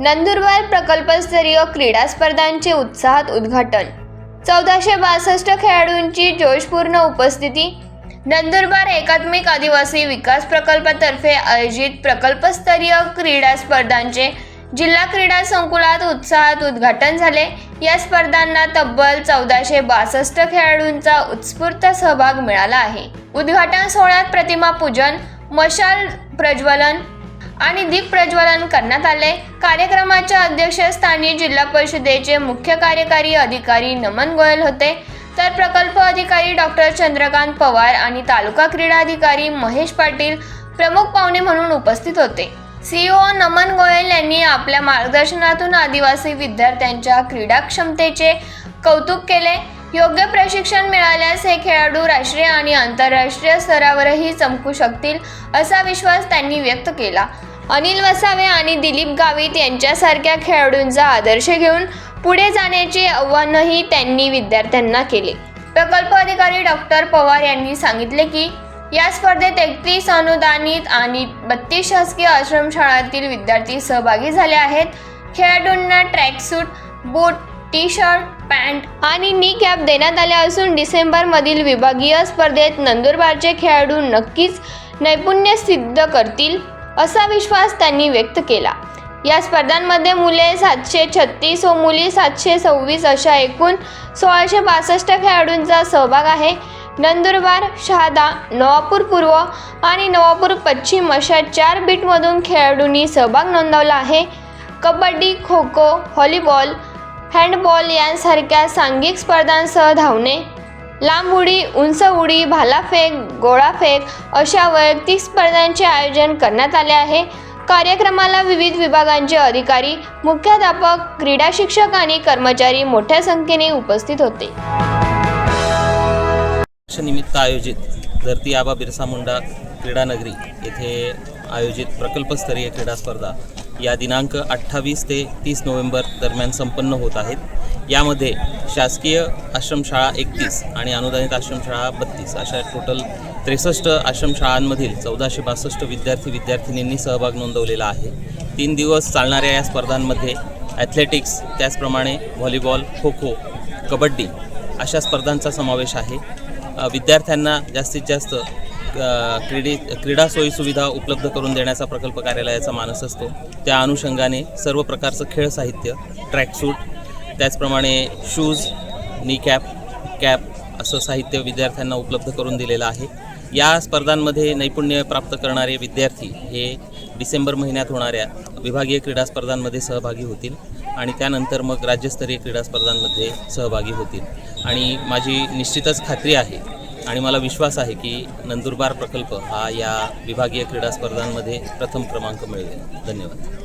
नंदुरबार प्रकल्पस्तरीय क्रीडा स्पर्धांचे उत्साहात उद्घाटन. चौदाशे बासष्ट खेळाडूंची जोशपूर्ण उपस्थिती. नंदुरबार एकात्मिक आदिवासी विकास प्रकल्पातर्फे आयोजित प्रकल्पस्तरीय क्रीडा स्पर्धांचे जिल्हा क्रीडा संकुलात उत्साहात उद्घाटन झाले. या स्पर्धांना तब्बल चौदाशे बासष्ट खेळाडूंचा उत्स्फूर्त सहभाग मिळाला आहे. उद्घाटन सोहळ्यात प्रतिमा पूजन मशाल प्रज्वलन आणि दीप प्रज्वलन करण्यात आले. कार्यक्रमाच्या अध्यक्षस्थानी जिल्हा परिषदेचे मुख्य कार्यकारी अधिकारी नमन गोयल होते. तर प्रकल्प अधिकारी डॉक्टर चंद्रकांत पवार आणि तालुका क्रीडा अधिकारी महेश पाटील प्रमुख पाहुणे म्हणून उपस्थित होते. सीईओ नमन गोयल यांनी आपल्या मार्गदर्शनातून आदिवासी विद्यार्थ्यांच्या क्रीडा क्षमतेचे कौतुक केले. योग्य प्रशिक्षण मिळाल्यास हे खेळाडू राष्ट्रीय आणि आंतरराष्ट्रीय स्तरावरही चमकू शकतील असा विश्वास त्यांनी व्यक्त केला. अनिल वसावे आणि दिलीप गावित यांच्यासारख्या खेळाडूंचा आदर्श घेऊन पुढे जाण्याचे आव्हानही त्यांनी विद्यार्थ्यांना केले. प्रकल्प अधिकारी डॉक्टर पवार यांनी सांगितले की या स्पर्धेत एकतीस अनुदानित आणि बत्तीस शासकीय आश्रमशाळांतील विद्यार्थी सहभागी झाले आहेत. खेळाडूंना tracksuit boot T shirt pant आणि नी कॅप देण्यात आल्या असून डिसेंबरमधील विभागीय स्पर्धेत नंदुरबारचे खेळाडू नक्कीच नैपुण्य सिद्ध करतील. असा विश्वास त्यांनी व्यक्त केला. या स्पर्धांमध्ये मुले सातशे छत्तीस व मुली सातशे सव्वीस अशा एकूण सोळाशे बासष्ट खेळाडूंचा सहभाग आहे. नंदुरबार शहादा नवापूर पूर्व आणि नवापूर पश्चिम अशा चार बीटमधून खेळाडूंनी सहभाग नोंदवला आहे. कबड्डी खो खो व्हॉलीबॉल हँडबॉल यांसारख्या सांघिक स्पर्धांसह धावणे लांब उडी उंच उडी भालाफेक गोळाफेक अशा वैयक्तिक स्पर्धांचे आयोजन करण्यात आले आहे. कार्यक्रमाला विविध विभागांचे अधिकारी मुख्याध्यापक क्रीडा शिक्षक आणि कर्मचारी मोठ्या संख्येने उपस्थित होते. निमित्त आयोजित धरती आबा बिरसा मुंडा क्रीडा नगरी येथे आयोजित प्रकल्पस्तरीय क्रीडा स्पर्धा या दिनांक अठ्ठावीस ते तीस नोव्हेंबर दरम्यान संपन्न होत आहेत. यामध्ये शासकीय आश्रमशाळा एकतीस आणि अनुदानित आश्रमशाळा बत्तीस अशा टोटल त्रेसष्ट आश्रमशाळांमधील चौदाशे बासष्ट विद्यार्थी विद्यार्थिनींनी सहभाग नोंदवलेला आहे. तीन दिवस चालणाऱ्या या स्पर्धांमध्ये ॲथलेटिक्स त्याचप्रमाणे व्हॉलीबॉल खो खो कबड्डी अशा स्पर्धांचा समावेश आहे. विद्यार्थ्यांना जास्तीत जास्त क्रीडे क्रीडा सोयीसुविधा उपलब्ध करून देण्याचा प्रकल्प कार्यालयाचा मानस असतो. त्या अनुषंगाने सर्व प्रकारचं खेळ साहित्य ट्रॅकसूट त्याचप्रमाणे शूज नी कॅप कॅप असं साहित्य विद्यार्थ्यांना उपलब्ध करून दिलेलं आहे. या स्पर्धांमध्ये नैपुण्य प्राप्त करणारे विद्यार्थी हे डिसेंबर महिन्यात होणाऱ्या विभागीय क्रीडा स्पर्धांमध्ये सहभागी होतील आणि त्यानंतर मग राज्यस्तरीय क्रीडा स्पर्धांमध्ये सहभागी होतील. आणि माझी निश्चितच खात्री आहे आणि मला विश्वास आहे की नंदुरबार प्रकल्प हा या विभागीय क्रीडा स्पर्धांमध्ये प्रथम क्रमांक मिळवेल. धन्यवाद.